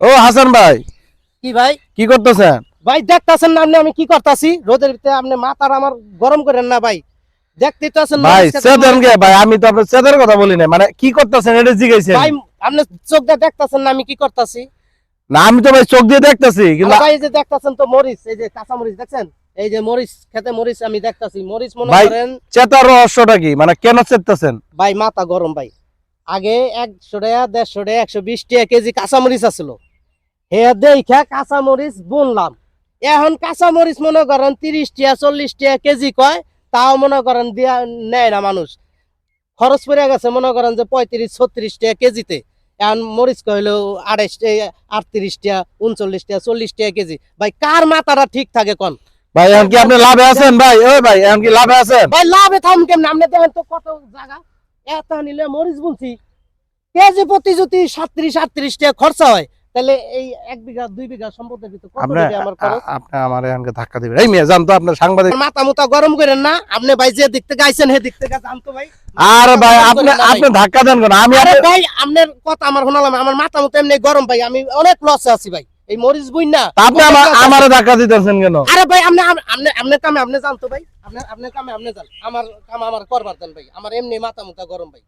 ও হাসান ভাই। কি ভাই? কি করতেছেন? ভাই দেখতাছেন না আপনি আমি কি করতাছি? রোদের ভিতরে আপনি মাথার আমার গরম করেন না ভাই। দেখতেই তো আছেন ভাই মরিচ খেতে চেতন মরিচ- কে? ভাই আমি তো আপনার চেতনের কথা বলি না মানে কি করতেছেন? এটা জিজ্ঞাসা ভাই আপনি চোখ দিয়ে দেখতাছেন না আমি কি করতাছি? না আমি তো ভাই চোখ দিয়ে দেখতেছি কিন্তু ভাই যে দেখতাছেন তো মরিচ এই যে কাঁচা মরিচ দেখছেন? এই যে মরিচ খেতে মরিচ আমি দেখতাছি। মরিচ মনে করেন চেতার রহস্যটা কি? মানে কেন চেতাছেন? ভাই মাথা গরম ভাই। আগে একশো টাকা দেড়শো টাকা একশো বিশ টাকা কেজি কাঁচা মরিচ আসলো হে দেখা কাঁচা মরিচ বুনলাম। এখন কাঁচা মরিচ মনে করেন তিরিশ টাকা চল্লিশ টাকা কেজি কয় তাও মনে করেন দিয়া নেয় না মানুষ। খরচ পড়ে গেছে মনে করেন যে পঁয়ত্রিশ ছত্রিশ টাকা কেজিতে। এখন মরিচ কইলো আড়াইশ আটত্রিশ টাকা উনচল্লিশ টাকা চল্লিশ টাকা কেজি। ভাই কার মাথাটা ঠিক থাকে কন? ভাই এখন কি আপনি লাভে আছেন? ভাই ওই ভাই এখন কি লাভে আছেন? ভাই লাভে থাম কেমন? আপনি দেখেন তো কত জায়গা। এত নিলে মরিচ বুনছি। কেজি প্রতি যদি সাত্রিশ আটত্রিশ টাকা খরচা হয় তাহলে এই এক বিঘা দুই বিঘা সম্পদের ভিতরে কত আপনি আমার খরচ? আপনি আমার এখানকে ধাক্কা দিবেন। এই মেয়ে জান তো আপনার সাংবাদিক মাথা মুতা গরম করেন না। আপনি ভাই যে হে ভাই। আর ভাই আপনি। আপনি ধাক্কা দেন কেন? আমি আরে ভাই আপনার কথা আমার শোনালাম। আমার মাথা মুতা এমনি গরম ভাই। আমি অনেক লসে আছি ভাই। এই মরিচ বুইন না। আপনি আমার ধাক্কা দিতেছেন কেন? আরে ভাই আপনি আপনি আপনার কামে আপনি জানতো ভাই। আপনার আপনার কামে আপনি জান। আমার কাম আমার করবার দেন ভাই। আমার এমনি মাথা মুতা গরম ভাই।